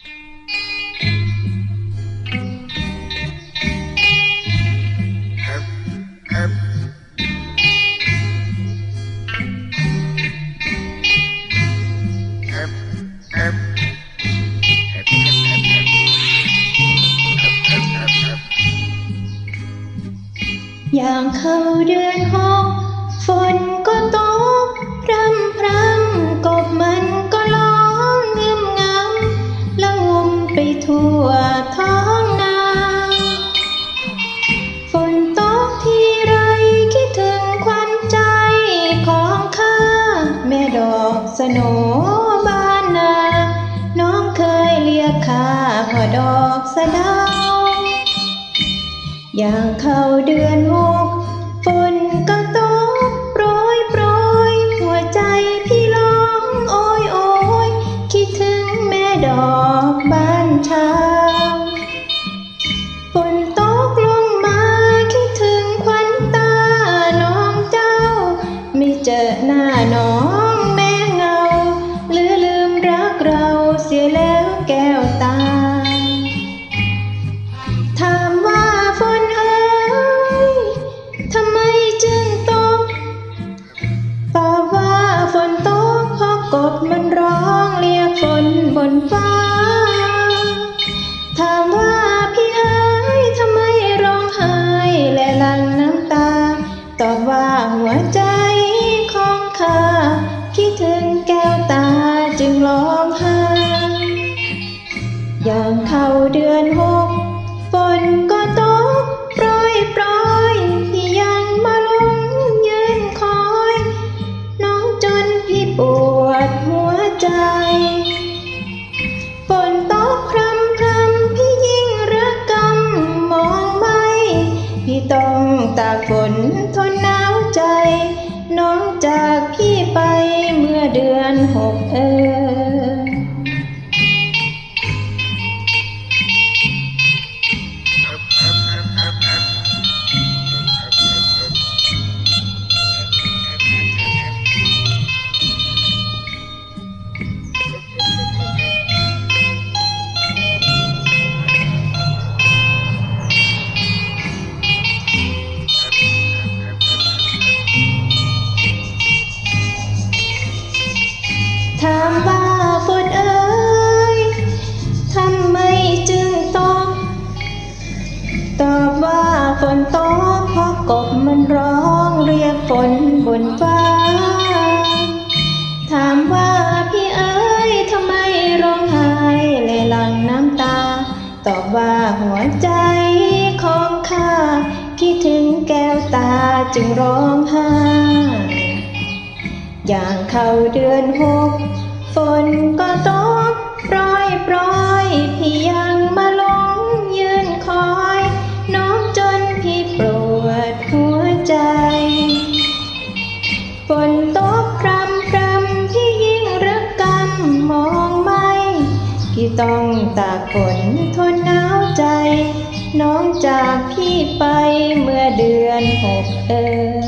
อย่างเข้าเดือนหกฝนก็ตก ดาอย่างเข้าเดือนหกฝนก็ตก กบมันร้องเรียกฝนบนฟ้า ถามว่าพี่เอ๋ยทำไมร้องไห้และหลั่งน้ำตา ตอบว่าหัวใจของข้าคิดถึงแก้วตาจึงร้องไห้อย่างเข้าเดือนหก ใจฝนตกพรำพรำพี่ยิ่งระกำมองไม่พี่ต้องตากฝนทนหนาวใจ น้องจาก นบนฟ้า ถามว่าพี่เอ๋ยทำไมร้องไห้เลยหลั่งน้ำตา ตอบว่าหัวใจของข้าคิดถึงแก้วตาจึงร้องไห้ อย่างเข้าเดือนหก ที่ต้องตากฝนทนหนาวใจ น้องจากพี่ไปเมื่อเดือนหกเออ